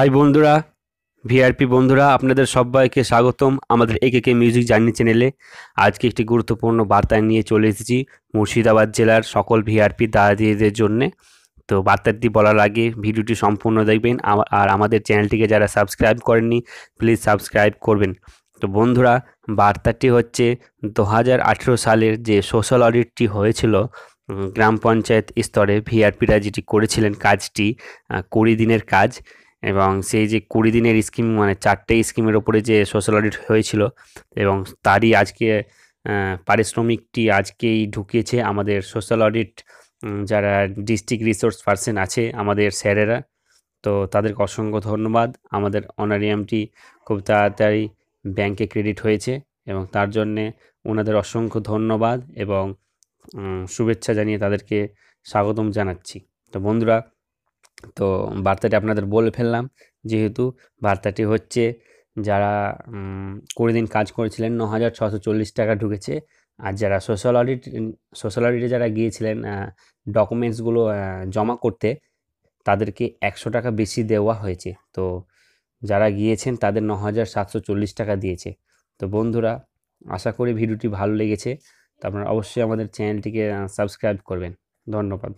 High বন্ধুরা VRP বন্ধুরা, আপনাদের সবাইকে স্বাগতম আমাদের একে মিউজিক জার্নি চ্যানেলে আজকে একটি গুরুত্বপূর্ণ বার্তা নিয়ে চলে এসেছি মুর্শিদাবাদ জেলার সকল ভিআরপি দাদিদের জন্যে। তো বার্তাটি বলার আগে ভিডিওটি সম্পূর্ণ দেখবেন আর আমাদের চ্যানেলটিকে যারা সাবস্ক্রাইব করেননি প্লিজ সাবস্ক্রাইব করবেন। তো বন্ধুরা, বার্তাটি হচ্ছে দু হাজার আঠেরো সালের যে সোশ্যাল অডিটটি হয়েছিল গ্রাম পঞ্চায়েত স্তরে ভিআরপিরা যেটি করেছিলেন কাজটি কুড়ি দিনের কাজ এবং সেই যে কুড়ি দিনের স্কিম মানে চারটে স্কিমের ওপরে যে সোশ্যাল অডিট হয়েছিল এবং তারই আজকে পারিশ্রমিকটি আজকেই ঢুকিয়েছে আমাদের সোশ্যাল অডিট যারা ডিস্ট্রিক্ট রিসোর্স পার্সন আছে আমাদের স্যারেরা। তো তাদেরকে অসংখ্য ধন্যবাদ। আমাদের অনারিয়ামটি খুব তাড়াতাড়ি ব্যাংকে ক্রেডিট হয়েছে এবং তার জন্যে ওনাদের অসংখ্য ধন্যবাদ এবং শুভেচ্ছা জানিয়ে তাদেরকে স্বাগতম জানাচ্ছি। তো বন্ধুরা তো বার্তাটি আপনাদের বলে ফেললাম। যেহেতু বার্তাটি হচ্ছে যারা কুড়ি দিন কাজ করেছিলেন ন হাজার ছশো চল্লিশ টাকা ঢুকেছে। আর যারা সোশ্যাল অডিট সোশ্যাল অডিটে যারা গিয়েছিলেন ডকুমেন্টসগুলো জমা করতে, তাদেরকে একশো টাকা বেশি দেওয়া হয়েছে। তো যারা গিয়েছেন, তাদের ন হাজার সাতশো চল্লিশ টাকা দিয়েছে। তো বন্ধুরা, আশা করি ভিডিওটি ভালো লেগেছে। তো আপনারা অবশ্যই আমাদের চ্যানেলটিকে সাবস্ক্রাইব করবেন। ধন্যবাদ।